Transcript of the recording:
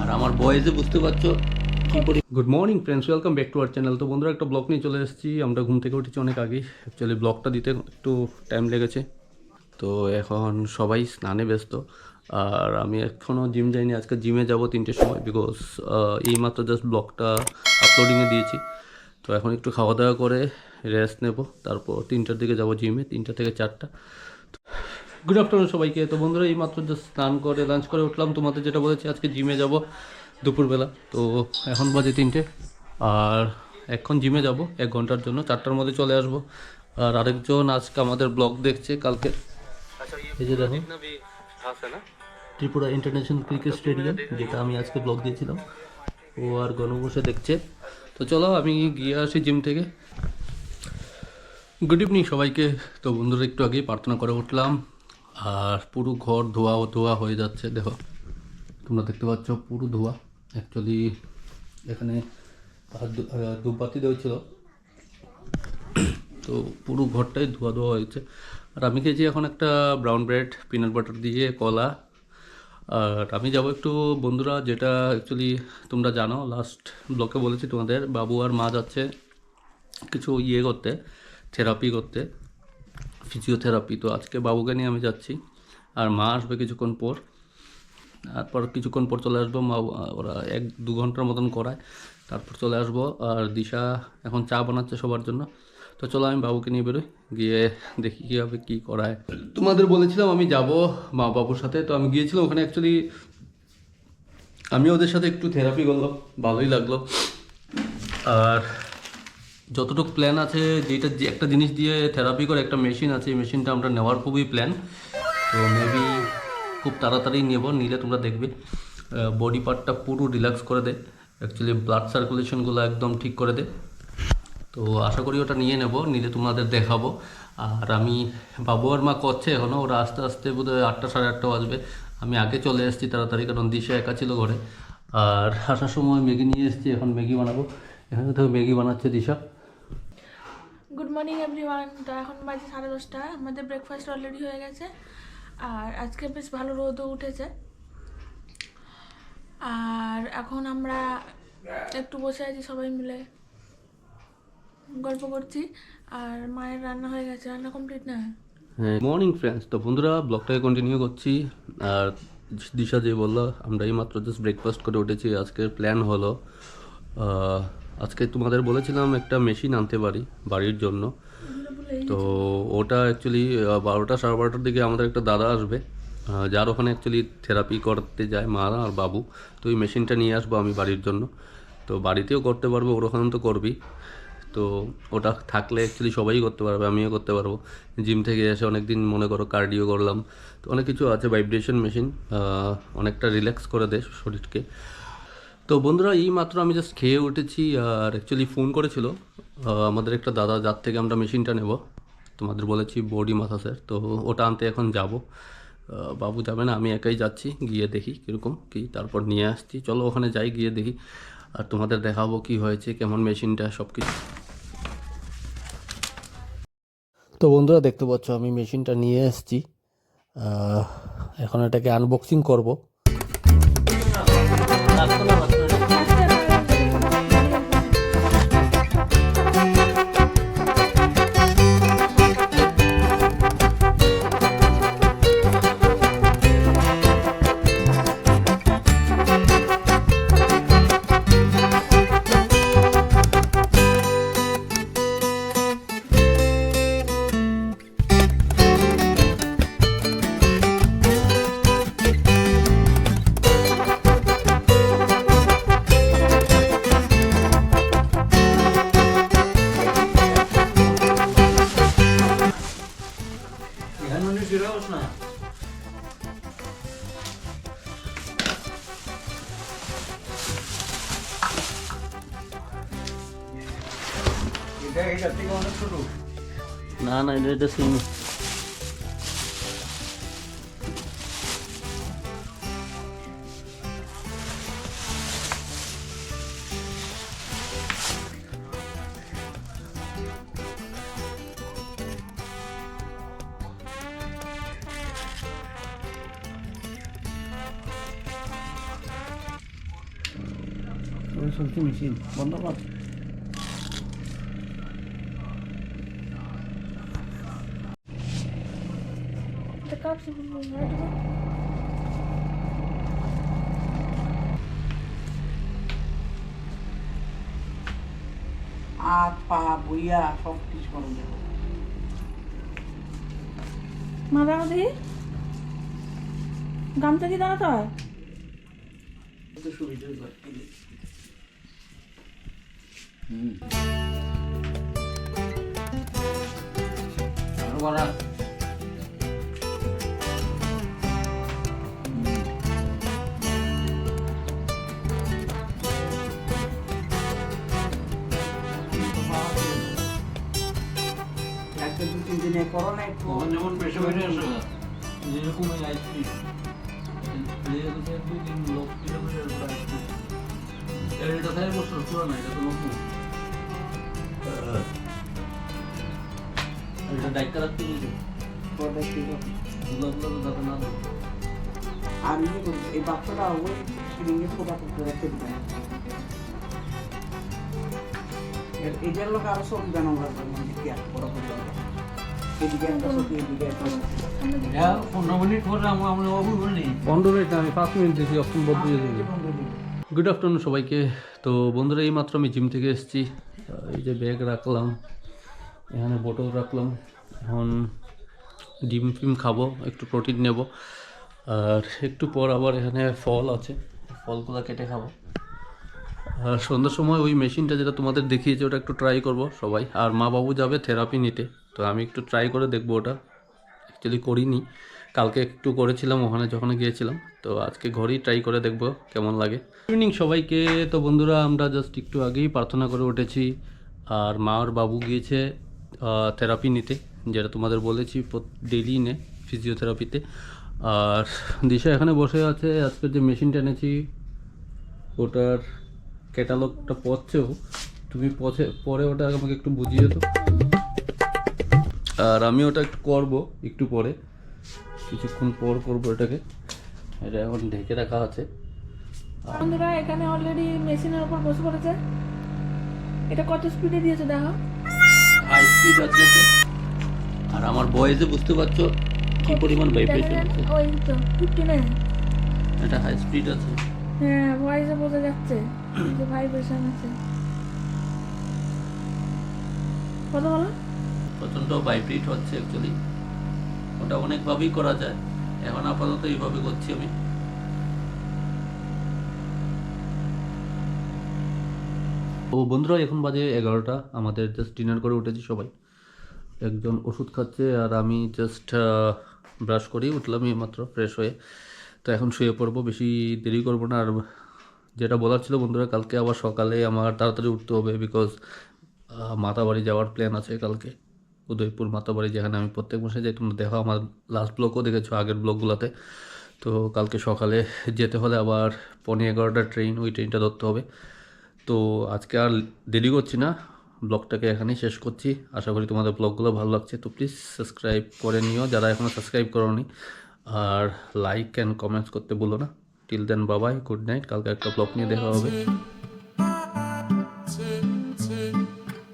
আর আমার বয়েসে বুঝতে পারছ good morning friends welcome back to our channel তো বন্ধুরা, একটা ব্লগ নিয়ে চলে এসেছি। আমরা ঘুম থেকে উঠেছি অনেক আগেই। অ্যাকচুয়ালি ব্লগটা দিতে একটু টাইম লেগেছে। তো এখন সবাই স্নানে ব্যস্ত। আর আমি এখনও জিম যাইনি। আজকে জিমে যাব তিনটের সময় বিকজ এইমাত্র জাস্ট ব্লগটা আপলোডিংয়ে দিয়েছি। তো এখন একটু খাওয়া দাওয়া করে রেস্ট নেব। তারপর তিনটার দিকে যাব জিমে তিনটা থেকে চারটা। গুড আফটারনুন সবাইকে। তো বন্ধুরা এই মাত্র যে স্নান করে লাঞ্চ করে উঠলাম। তোমাদের যেটা বলেছি আজকে জিমে যাব দুপুরবেলা। তো এখন বাজে তিনটে। আর এখন জিমে যাব এক ঘণ্টার জন্য। চারটার মধ্যে চলে আসব। আর আরেকজন আজকে আমাদের ব্লগ দেখছে কালকে। এই যে ত্রিপুরা ইন্টারন্যাশনাল ক্রিকেট স্টেডিয়াম যেটা আমি আজকে ব্লগ দিয়েছিলাম। ও আর গণ বসে দেখছে। তো চলো আমি গিয়ে আসি জিম থেকে। গুড ইভিনিং সবাইকে। তো বন্ধুরা একটু আগেই প্রার্থনা করে উঠলাম। আর পুরো ঘর ধোয়া ধোয়া হয়ে যাচ্ছে, দেখো। তোমরা দেখতে পাচ্ছ পুরো ধোয়া। অ্যাকচুয়ালি এখানে ধূপবাতি দেওয়া ছিল। তো পুরো ঘরটাই ধোয়া ধোয়া হয়েছে। আর আমি খেয়েছি এখন একটা ব্রাউন ব্রেড পিনাট বাটার দিয়ে কলা। আর আমি যাব একটু, বন্ধুরা, যেটা অ্যাকচুয়ালি তোমরা জানো লাস্ট ব্লকে বলেছি তোমাদের, বাবু আর মা যাচ্ছে কিছু ইয়ে করতে থেরাপি করতে। ফিজিওথেরাপি। তো আজকে বাবুকে নিয়ে আমি যাচ্ছি, আর মা আসবে কিছুক্ষণ পর। তারপর কিছুক্ষণ পর চলে আসব, মা, ওরা এক দু ঘণ্টার মতন করায়। তারপর চলে আসব, আর দিশা এখন চা বানাচ্ছে সবার জন্য। তো চলো আমি বাবুকে নিয়ে বেরোই, গিয়ে দেখি কীভাবে কী করায়। তোমাদের বলেছিলাম আমি যাব মা বাবুর সাথে, তো আমি গিয়েছিলাম ওখানে অ্যাকচুয়ালি আমি ওদের সাথে একটু থেরাপি করলাম, ভালোই লাগল। আর যতটুকু প্ল্যান আছে, যেটা একটা জিনিস দিয়ে থেরাপি করে, একটা মেশিন আছে, এই মেশিনটা আমরা নেওয়ার খুবই প্ল্যান তো মেবি খুব তাড়াতাড়ি নেব, নিলে তোমরা দেখবে। বডি পার্টটা পুরো রিল্যাক্স করে দেয় অ্যাকচুয়ালি ব্লাড সার্কুলেশনগুলো একদম ঠিক করে দেয় তো আশা করি ওটা নিয়ে নেব, নিলে তোমাদের দেখাবো। আর আমি, বাবু আর মা করছে এখনও ওরা আস্তে আস্তে বোধহয় আটটা সাড়ে আটটা বাজবে। আমি আগে চলে এসেছি তাড়াতাড়ি, কারণ দিশা একা ছিল ঘরে। আর আসার সময় ম্যাগি নিয়ে এসেছি, এখন ম্যাগি বানাবো। এখানে তো ম্যাগি বানাচ্ছে দিশা। গুড মর্নিং এভরিওয়ান তো এখন বাজে সাড়ে দশটা। আমাদের ব্রেকফাস্ট অলরেডি হয়ে গেছে। আর আজকে বেশ ভালো রোদও উঠেছে। আর এখন আমরা একটু বসে আছি সবাই মিলে। গল্প করছি। আর মায়ের রান্না হয়ে গেছে। রান্না কমপ্লিট না? হ্যাঁ মর্নিং ফ্রেন্ডস তো বন্ধুরা ব্লগটাকে কন্টিনিউ করছি। আর দিশা যে বলল আমরা এই মাত্র জাস্ট ব্রেকফাস্ট করে উঠেছি। আজকের প্ল্যান হলো আজকে তোমাদের বলেছিলাম একটা মেশিন আনতে পারি বাড়ির জন্য। তো ওটা অ্যাকচুয়ালি বারোটা সাড়ে বারোটার দিকে আমাদের একটা দাদা আসবে। যার ওখানে অ্যাকচুয়ালি থেরাপি করতে যায় মা আর বাবু। তো ওই মেশিনটা নিয়ে আসব আমি বাড়ির জন্য। তো বাড়িতেও করতে পারব, ওর ওখানে তো করবি। তো ওটা থাকলে অ্যাকচুয়ালি সবাই করতে পারবে, আমিও করতে পারব। জিম থেকে এসে অনেক দিন মনে করো কার্ডিও করলাম। তো অনেক কিছু আছে ভাইব্রেশন মেশিন অনেকটা রিল্যাক্স করে দেয় শরীরকে। তো বন্ধুরা, এই মাত্র আমি জাস্ট খেয়ে উঠেছি আর অ্যাকচুয়ালি ফোন করেছিল। আমাদের একটা দাদা, যার থেকে আমরা মেশিনটা নেব। তোমাদের বলেছি বডি মাসাজের তো ওটা আনতে এখন যাব। বাবু যাবে না, আমি একাই যাচ্ছি, গিয়ে দেখি কীরকম কী, তারপর নিয়ে আসছি। চলো ওখানে যাই, গিয়ে দেখি। আর তোমাদের দেখাবো কি হয়েছে, কেমন মেশিনটা সব কিছু তো বন্ধুরা, দেখতে পাচ্ছ আমি মেশিনটা নিয়ে এসেছি। এখন এটাকে আনবক্সিং করব। এটা এটা থেকে অনেক ছোট না না এটা এটা সেম ওই চলছে মেশিন বন্ধ রাইট হাত পা বইয়া সব কিছু করে দেবো মা গামছা কি দাঁড়াতে হয়? তো সুবিধা করতে আরও করা একটা দু তিন দিনে করো না একটু যেমন বেশি বেশি আসে যেরকম ওই আইসক্রিম দুই তিন লোক কিলোমিটার এটা বছর পুরানো এটা তো নতুন আমি এই বাচ্চাটা ওই সিলিংয়ে ফোটা করতে রেখে দিবেন এটার লোক আরও লাগবে মানে কি আর বড় করে। পনেরো মিনিট পরে আমরা আমরা অবু বললি পনেরো মিনিট আমি পাঁচ মিনিট দিয়েছি দিন। গুড আফটারনুন সবাইকে। তো বন্ধুরা এই মাত্র আমি জিম থেকে এসেছি। এই যে ব্যাগ রাখলাম, এখানে বোতল রাখলাম। এখন ডিম ফিম খাব, একটু প্রোটিন নেব। আর একটু পর আবার এখানে ফল আছে, ফলগুলো কেটে খাব। আর সন্ধ্যার সময় ওই মেশিনটা যেটা তোমাদের দেখিয়েছে, ওটা একটু ট্রাই করব সবাই। আর মা বাবু যাবে থেরাপি নিতে, তো আমি একটু ট্রাই করে দেখব ওটা। অ্যাকচুয়ালি করিনি। কালকে একটু করেছিলাম, ওখানে যখন গিয়েছিলাম। তো আজকে ঘরেই ট্রাই করে দেখব কেমন লাগে। ইভিনিং সবাইকে, তো বন্ধুরা, আমরা জাস্ট একটু আগেই প্রার্থনা করে উঠেছি। আর মা আর বাবু গিয়েছে থেরাপি নিতে, যেটা তোমাদের বলেছি ডেলি নে ফিজিওথেরাপিতে আর দিশা এখানে বসে আছে আজকের যে মেশিনটা এনেছি, ওটার ক্যাটালগটা পড়ছেও, তুমি পছে, পরে ওটা আমাকে একটু বুঝিয়ে তো আর আমি ওটা একটু করব, একটু পরে। কিছুক্ষণ পর করব এটাকে। এটা এখন ঢেকে রাখা আছে। বন্ধুরা এখানে অলরেডি মেশিনের উপর বসে পড়েছে। এটা কত স্পিডে দিয়েছে দেখো? হাই স্পিড আছে আর আমার বয়েসে বুঝতে পারছ কি পরিমাণ ভাইব্রেশন আছে ওই তো এটা হাই স্পিড আছে। হ্যাঁ ভয়েসে বোঝা যাচ্ছে। যে ভাইব্রেশন আছে। কত বলো? প্রচণ্ড ভাইব্রেট হচ্ছে অ্যাকচুয়ালি ওটা অনেকভাবেই করা যায়। এখন আপাতত এইভাবে করছি আমি। ও বন্ধুরা, এখন বাজে এগারোটা। আমাদের জাস্ট ডিনার করে উঠেছি সবাই। একজন ওষুধ খাচ্ছে আর আমি জাস্ট ব্রাশ করেই উঠলাম মাত্র ফ্রেশ হয়ে। তো এখন শুয়ে পড়ব, বেশি দেরি করব না। আর যেটা বলার ছিল বন্ধুরা, কালকে আবার সকালে আমার তাড়াতাড়ি উঠতে হবে বিকজ মাতাবাড়ি যাওয়ার প্ল্যান আছে কালকে। উদয়পুর মাতাবাড়ি, যেখানে আমি প্রত্যেক মাসে যাই তোমরা দেখো আমার লাস্ট ব্লগও দেখেছ, আগের ব্লগগুলোতে তো কালকে সকালে যেতে হলে আবার পনে এগারোটা ট্রেন ওই ট্রেনটা ধরতে হবে। তো আজকে আর দেরি করছি না ব্লগটাকে এখানেই শেষ করছি। আশা করি তোমাদের ব্লগগুলো ভালো লাগছে, তো প্লিজ সাবস্ক্রাইব করে নিও, যারা এখনও সাবস্ক্রাইব করোনি। আর লাইক অ্যান্ড কমেন্টস করতে ভুলো না। টিল দেন বাবাই গুড নাইট কালকে একটা ব্লগ নিয়ে দেখা হবে।